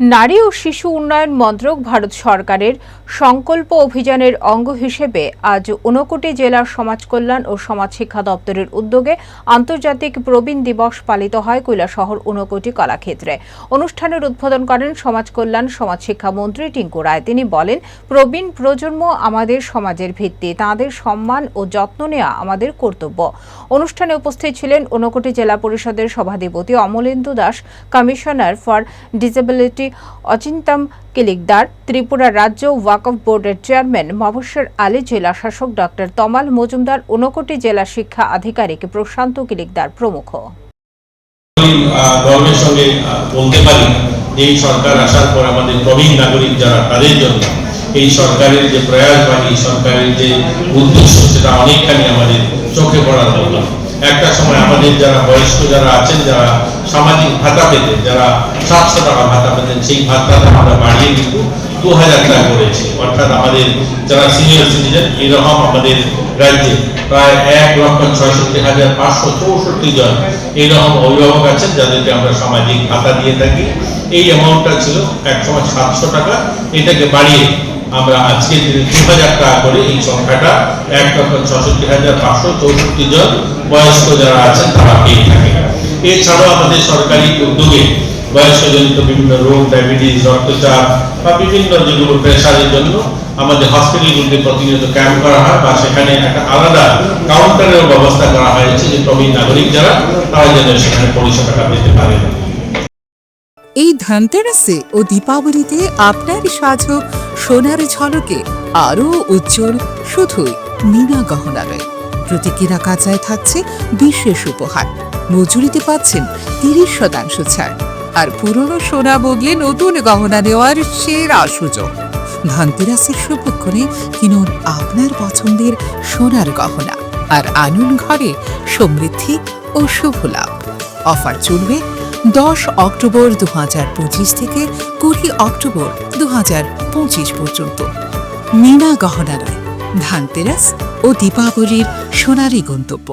নারী ও শিশু উন্নয়ন মন্ত্রক ভারত সরকারের সংকল্প অভিযানের অঙ্গ হিসেবে আজ ঊনকোটি জেলার সমাজ কল্যাণ ও সমাজ শিক্ষা দপ্তরের উদ্যোগে আন্তর্জাতিক প্রবীণ দিবস পালিত হয় কৈলাসহর ঊনকোটি কলাক্ষেত্রে। অনুষ্ঠানের উদ্বোধন করেন সমাজ কল্যাণ, সমাজ শিক্ষা মন্ত্রী টিঙ্কু রায়। তিনি বলেন, প্রবীণ প্রজন্ম আমাদের সমাজের ভিত্তি, তাঁদের সম্মান ও যত্ন নেওয়া আমাদের কর্তব্য। অনুষ্ঠানে উপস্থিত ছিলেন ঊনকোটি জেলা পরিষদের সভাধিপতি Amalendu Das, commissioner for disability Achintam Kilikdar, Tripura রাজ্য ওয়াকফ বোর্ডের চেয়ারম্যান মবস্বর আলী জেলা শাসক ডক্টর তমাল মজুমদার, ঊনকোটি জেলা শিক্ষা আধিকারিক প্রশান্ত কিলিকদার প্রমুখ। গর্বের সঙ্গে বলতে পারি এই সরকার আসার পর আমাদের প্রবীণ নাগরিক যারা, তাদের জন্য এই সরকারের যে প্রয়াস বা এই সরকারের যে উদ্দেশ্য, সেটা অনেকখানি আমাদের চোখে পড়ার মতো। একটা সময় আমাদের যারা বয়স্ক যারা আছেন, যারা সামাজিক ভাতা পেতেন, যারা সাতশো টাকা ভাতা পেতেন, সেই ভাতাটা আমরা বাড়িয়ে কিন্তু দু হাজার টাকা করেছি। অর্থাৎ আমাদের যারা সিনিয়র সিটিজেন এরকম আমাদের রাজ্যে প্রায় এক লক্ষ ছয়ষট্টি হাজার পাঁচশো চৌষট্টি জন এইরকম অভিভাবক আছেন, যাদেরকে আমরা সামাজিক ভাতা দিয়ে থাকি। এই অ্যামাউন্টটা ছিল এক সময় সাতশো টাকা। এটাকে বাড়িয়ে আমরা আজকে দিনে দু হাজার টাকা করে এই সংখ্যাটা এক লক্ষ ছষট্টি হাজার পাঁচশো চৌষট্টি জন বয়স্ক যারা আছেন তারা পেয়ে থাকে এছাড়াও আমাদের সরকারি উদ্যোগে বয়স্কজনিত বিভিন্ন রোগ, ডায়াবেটিস, রক্তচাপ বা বিভিন্ন যেগুলো প্রেশারের জন্য আমাদের হসপিটালগুলিতে প্রতিনিয়ত ক্যাম্প করা হয় বা সেখানে একটা আলাদা কাউন্টারের ব্যবস্থা করা হয়েছে যে প্রবীণ নাগরিক যারা, তারা যেন সেখানে পরিষেবাটা পেতে পারে এই ধনতেরাসে ও দীপাবলিতে আপনার সাজক সোনার ঝলকে আরও উজ্জ্বল শুধুই মিনা গহনালয়। প্রতি কেনা কাচায় থাকছে বিশেষ উপহার। মজুরিতে পাচ্ছেন তিরিশ শতাংশ ছাড়। আর পুরনো সোনা বদলে নতুন গহনা নেওয়ার সেরা সুযোগ। ধনতেরাসের শুভক্ষণে কিনুন আপনার পছন্দের সোনার গহনা। আর আনুন ঘরে সমৃদ্ধি ও শুভ লাভ। অফার চলবে দশ অক্টোবর দু হাজার পঁচিশ থেকে কুড়ি অক্টোবর দু হাজার পঁচিশ পর্যন্ত। মিনা গহনালয় ধানতেরাস ও দীপাবলির সোনারি গন্তব্য।